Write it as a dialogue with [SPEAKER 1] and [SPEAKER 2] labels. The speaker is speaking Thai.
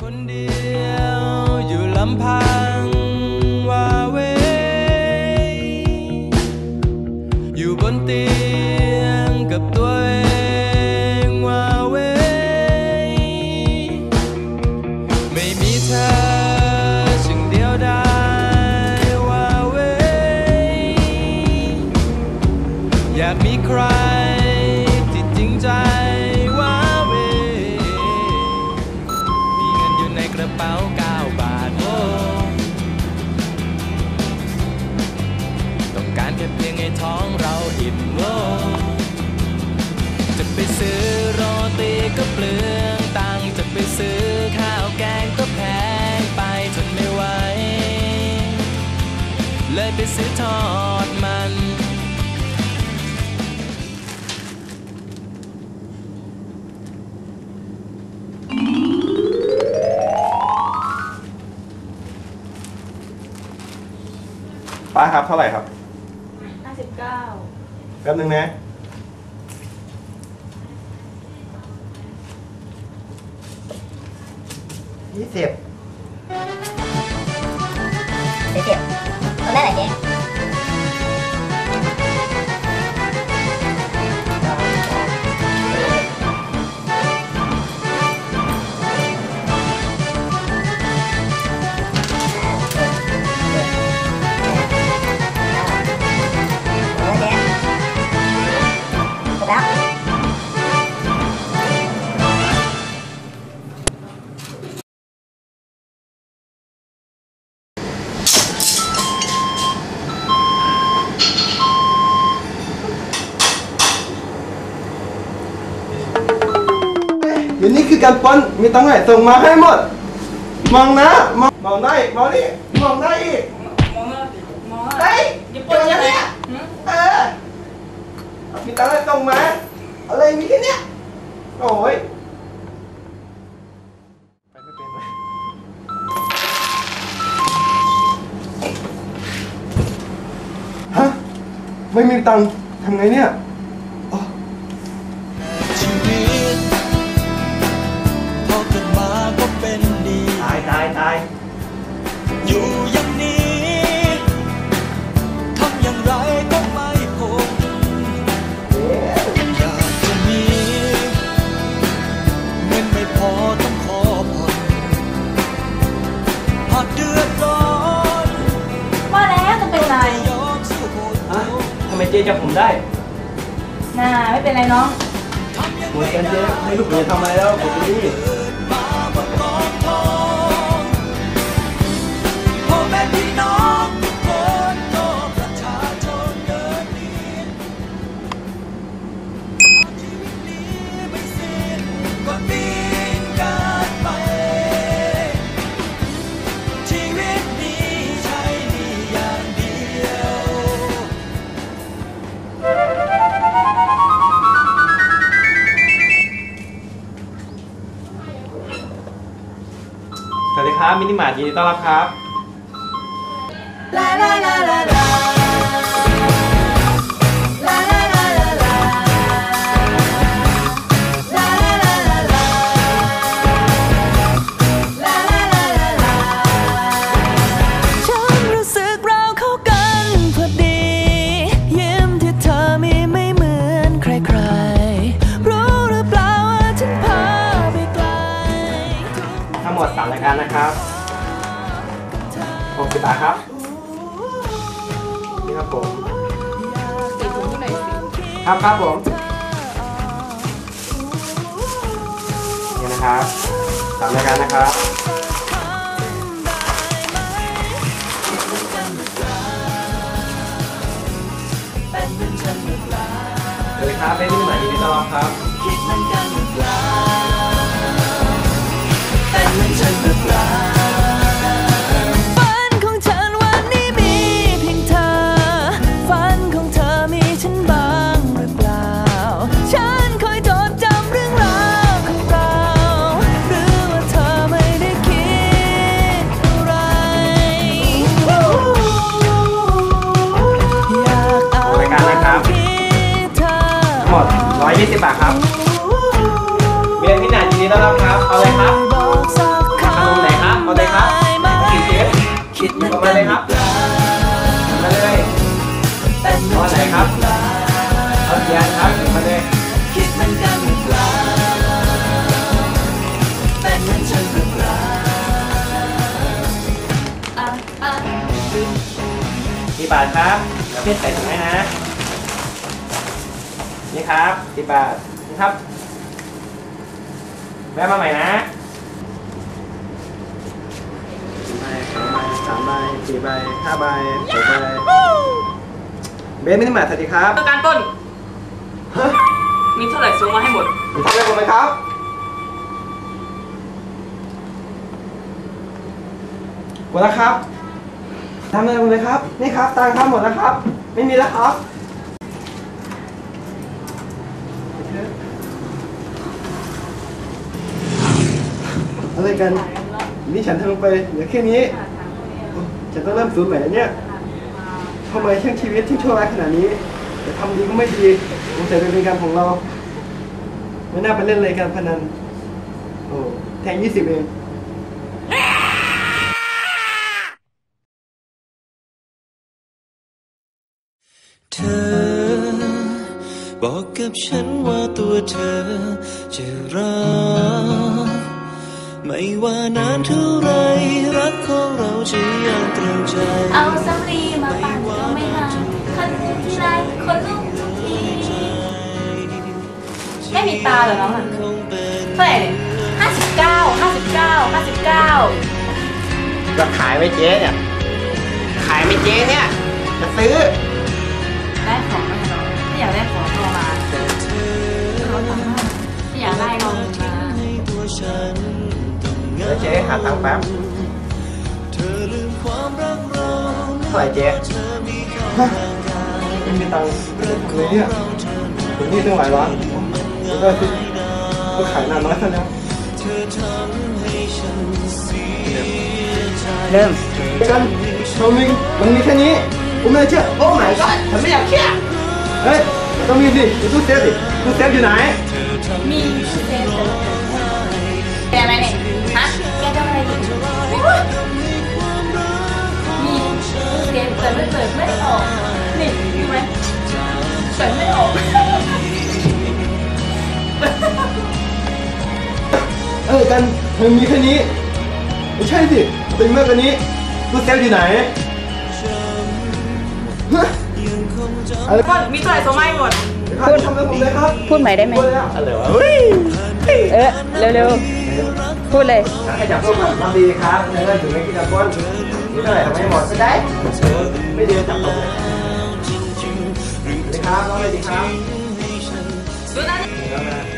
[SPEAKER 1] คนเดียวอยู่ลำพัง ไปซื้อทอดมัน
[SPEAKER 2] ป้าครับเท่าไหร่ครับ
[SPEAKER 3] ห้าสิบเก้า
[SPEAKER 2] แป๊บนึงนะยี่สิบ
[SPEAKER 4] เจ๊เจ็บ Của nó? เดี๋
[SPEAKER 2] ยวนี้คือการปล้นมีตังค์ไหนส่งมาให้หมด มองนะมองมองได้มองนี่มองได้อีก
[SPEAKER 3] มองแล้วมอง
[SPEAKER 2] ได้
[SPEAKER 3] อย่าปนยังไง
[SPEAKER 2] เออมีตังค์ไหนส่งมาอะไรมีแค่เนี้ยโอ้ยไปไม่เป็นเลยฮะไม่มีตังค์ทำไงเนี่ย อยู่
[SPEAKER 1] อย่างนี้ทำอย่างไรก็ไม่พ้นอยากจะมีเงินไม่พอต้องขอผ่อนหากเดือดร้อน
[SPEAKER 3] ว่าแล้วจะเป็นไร
[SPEAKER 1] ยอมสู้หมด
[SPEAKER 2] อะทำไมเจ๊จับผมได้
[SPEAKER 3] น่าไม่เป็นไรน้อง
[SPEAKER 1] ทำอย่าง
[SPEAKER 2] หม
[SPEAKER 1] ไร
[SPEAKER 2] ดกันเจ๊ไม่รู้ผมจะทำอะไรแล้วผมเป็นหนี่
[SPEAKER 1] ครั
[SPEAKER 2] บมินิมาร์ทยินดีต้อนรับครับ
[SPEAKER 3] ลาลาลาลาลา ทั้
[SPEAKER 2] งหมรายการนะครับ60บาทครับ นี่ครับผมครับครับผมนี่นะครับสามรายการนะครับสวัสดีครับเป็นมินิมาร์ทยินดีต้อนรับครับ
[SPEAKER 3] สิบาทครับเบียร์พี่หนายินดีต้อนรัครับ เอาเลยครับขนมไหนครับ เอา
[SPEAKER 2] เลยครับ
[SPEAKER 3] กี่เชฟ
[SPEAKER 2] เอามาเลยครับมาเลยเอาไหนครับ เอาเบียร์ครับ
[SPEAKER 3] มาเลยกี่บา
[SPEAKER 2] ทครับเพื่อใส่ถุงให้นะ นี่ครับสิบบาทนี่ครับแวะมาใหม่นะใบสองใบสามใบสี่ใบห้าใบหกใบเบสไม่ได้มาสวัสดีครับ
[SPEAKER 5] การต้น
[SPEAKER 2] ฮะ
[SPEAKER 5] มีเท่าไหร่ส่งมาให้หมด
[SPEAKER 2] ทำอะไรผมไหมครับ หมดแล้วครับทำอะไรผมเลยครับ นี่ครับตังค์ครับหมดแล้วครับ ไม่มีแล้วครับ อะไรกัน นี่ฉันทำลงไปเหลือแค่นี้ ฉันต้องเริ่มศูนย์ใหม่แล้วเนี่ยทำไมช่างชีวิตที่ชั่วร้ายขนาดนี้ แต่ทำดีก็ไม่ดีสงสัยเป็นการของเรา ไม่น่าไปเล่นเลยการพนัน โอ้แทงยี่สิบเอง
[SPEAKER 1] เธอ บอกกับฉันว่าตัวเธอจะรัก ไม่ว่านานเท่าไรรักของเราจะยังตรึงใจ
[SPEAKER 6] เอาสำลีมาปั่นก็ไม่มาคันหูทีไรคนลุกทุกที
[SPEAKER 5] ไม่มีตาเหรอน้องอะ
[SPEAKER 1] คงเป็น
[SPEAKER 5] เท่าไหร่เนี่ยห้าสิบเก้าห้าสิบเก้าห้าสิบเก้า
[SPEAKER 2] จะขายไหมเจ๊เนี่ย ขายไหมเจ๊เนี่ย จะซื้อ
[SPEAKER 5] ได้ของมาให้น้องถ้าอยากได้ของ หงา
[SPEAKER 1] เดี๋
[SPEAKER 2] ยวเจ๊หาตังค์แป๊บ
[SPEAKER 1] เธอลืมความรักเรา
[SPEAKER 2] เท่าไหร่เจ๊
[SPEAKER 1] เธอมีเขา
[SPEAKER 2] ฮะไม่มีตังค์จะทำเลยเนี่ยเดี๋ยวนี้ตั้งหลายร้านแล้วก็ซื้อก็ขายนานน้อยเท่านั้น
[SPEAKER 1] เธอทำให้ฉันเสียใจ
[SPEAKER 5] เริ่ม
[SPEAKER 2] กันโชมิงมันมีแค่นี้ผมไม่เชื่อโอ้ my god ฉันไม่อยากเชื่อเฮ้ยมันต้องมีสิดูตู้เซฟดิตู้เซฟอยู่ไหน
[SPEAKER 6] มีเซฟ
[SPEAKER 2] เออกันมันมีแค่นี้ ไม่ใช่สิเป็นมากกว่านี้ตู้เซฟอยู่ไหนฮะอะไร
[SPEAKER 5] ต้นมีเท่าไหร่ส่งมาให้หมด
[SPEAKER 2] พูดทำอะไรผมเลยครับ
[SPEAKER 5] พูดใหม่ได้ไหม
[SPEAKER 2] พูดเลยอะอะไรวะเฮ้ย
[SPEAKER 5] เออเร็วๆ พูดเลย
[SPEAKER 2] ให้จับพวกมันทำดีครับเงินถึงไม่กินกับคนนี่เท่าไหร่ทำไมหมดไม่ได้ ไม่เดียวจับตกเลยสวัสดีครับน้องอะไรดีครับ
[SPEAKER 5] ดูนะ
[SPEAKER 2] แล้วนะ